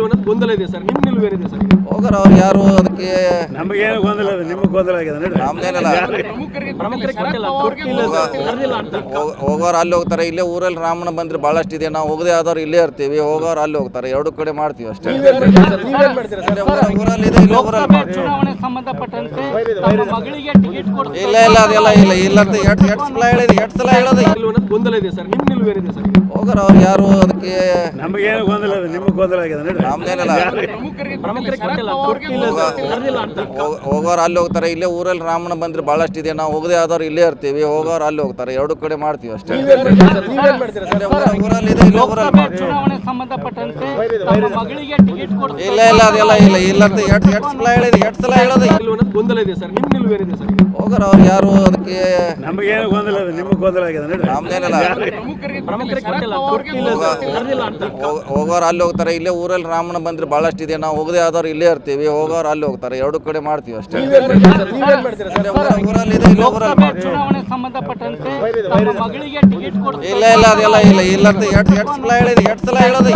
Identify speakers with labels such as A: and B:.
A: ಇಲ್ವ ಅನ್ನೋದು ಗೊಂದಲ ಇದೆ ಸರ್. ನಿಮ್ಮ ನಿಲುವೇನಿದೆ ಸರ್?
B: ಹೋಗರ ಅವ್ರು ಯಾರು ಅದಕ್ಕೆ
C: ನಮಗೇನು ಗೊಂದಲ ಇದೆ ನಿಮಗೆ ಗೊಂದಲ ಆಗಿದೆ ನೋಡಿ
B: ನಮ್ದೇನಲ್ಲ.
A: ಪ್ರಮುಖರಿಗೆ ಕೊಟ್ಟಿಲ್ಲ ಕೊಟ್ಟಿಲ್ಲ ಸರ್ ಕರೆದಿಲ್ಲ ಅಂತ.
B: ಹೋಗ್- ಹೋಗೋರು ಅಲ್ಲಿ ಹೋಗ್ತಾರೆ ಇಲ್ಲೇ ಊರಲ್ಲಿ ರಾಮನ ಬಂದ್ರೆ ಬಹಳಷ್ಟು ಇದೆ ನಾವು ಹೋಗದೆ ಆದವ್ರು ಇಲ್ಲೇ ಇರ್ತೀವಿ ಹೋಗೋರು ಅಲ್ಲಿ ಹೋಗ್ತಾರೆ ಎರಡು ಕಡೆ ಮಾಡ್ತೀವಿ ಅಷ್ಟೇ.
A: ನೀವೇನ್ ಮಾಡ್ತೀರಾ ಸರ್ ನೀವೇನ್ ಮಾಡ್ತೀರಾ ಸರ್.
B: ಊರಲ್ಲಿ ಇದೆ ಇಲ್ಲೇ ಊರಲ್ಲಿ ಮಾಡ್ತೀವಿ.
D: ಚುನಾವಣೆ ಸಂಬಂಧಪಟ್ಟಂತೆ
B: ಇಲ್ಲ ಇಲ್ಲ ಅದೆಲ್ಲ ಇಲ್ಲ. ಇಲ್ಲ ಅಂತ ಎಷ್ಟು ಎಷ್ಟು ಸಲ ಹೇಳಿದೆ ಎಷ್ಟು ಸಲ ಹೇಳೋದು.
A: ಗೊಂದಲ ಇದೆ ಸರ್. ನಿಮ್ಮ ನಿಲುವೇನಿದೆ ಸರ್?
B: ಹೋಗರ ಅವ್ರು ಯಾರು ಅದಕ್ಕೆ
C: ನಮಗೇನು ಗೊಂದಲ ಇದೆ ನಿಮಗೆ ಗೊಂದಲ ಆಗಿದೆ ನೋಡಿ
B: ನಮ್ದೇನಲ್ಲ. ಹೋಗೋರು ಅಲ್ಲಿ ಹೋಗ್ತಾರೆ ಇಲ್ಲೇ ಊರಲ್ಲಿ ರಾಮನ ಬಂದ್ರೆ ಭಾಳಷ್ಟು ಇದೆ ನಾವು ಹೋಗದೆ ಆದವ್ರು ಇಲ್ಲೇ ಇರ್ತೀವಿ ಹೋಗೋರು ಅಲ್ಲಿ ಹೋಗ್ತಾರೆ ಎರಡು ಕಡೆ ಮಾಡ್ತೀವಿ ಅಷ್ಟೇ. ಇಲ್ಲೇ ಊರಲ್ಲಿ ಮಾಡ್ತೀವಿ
D: ಚುನಾವಣೆ ಸಂಬಂಧಪಟ್ಟಂತೆ ತಮ್ಮ ಮಗಳಿಗೆ ಟಿಕೆಟ್ ಕೊಡ್ತೀವಿ.
B: ಇಲ್ಲ ಇಲ್ಲ ಅದೆಲ್ಲ ಇಲ್ಲ. ಇಲ್ಲ ಅಂತ ಎಷ್ಟು ಎಷ್ಟು ಸಲ ಹೇಳಿದೆ ಎಷ್ಟು ಸಲ ಹೇಳೋದು?
A: ಗೊಂದಲ ಇದೆ ಸರ್. ನಿಮ್ಮ ನಿಲುವೇನಿದೆ ಸರ್?
B: ಹೋಗರ ಅವ್ರು ಯಾರು ಅದಕ್ಕೆ
C: ನಮಗೇನು ಗೊಂದಲ ಇದೆ ನಿಮಗೆ ಗೊಂದಲ ಆಗಿದೆ ನೋಡಿ
B: ನಮ್ದೇನಲ್ಲ.
A: ಪ್ರಮುಖರಿಗೆ ಕೊಟ್ಟಿಲ್ಲ ಕೊಟ್ಟಿಲ್ಲ ಅಂತ.
B: ಹೋಗೋರು ಅಲ್ಲಿ ಹೋಗ್ತಾರೆ. ಇಲ್ಲೇ ಊರಲ್ಲಿ ರಾಮನ ಬಂದ್ರೆ ಭಾಳಷ್ಟು ಇದೆ. ನಾವು ಹೋಗದೆ ಆದವ್ರು ಇಲ್ಲೇ ಇರ್ತೀವಿ. ಹೋಗೋರು ಅಲ್ಲಿ ಹೋಗ್ತಾರೆ. ಎರಡು ಕಡೆ ಮಾಡ್ತೀವಿ ಅಷ್ಟೇ. ಊರಲ್ಲಿ ಇದೆ ಇಲ್ಲೇ ಊರಲ್ಲಿ
D: ಚುನಾವಣೆ ಸಂಬಂಧಪಟ್ಟಂತೆ ಮಗಳಿಗೆ ಟಿಕೆಟ್
B: ಇಲ್ಲ ಇಲ್ಲ ಅದೆಲ್ಲ ಇಲ್ಲ. ಇಲ್ಲ ಅಂತ ಎಷ್ಟು ಎಷ್ಟು ಸಲ ಹೇಳಿದೆ ಎಷ್ಟು ಸಲ ಹೇಳೋದು.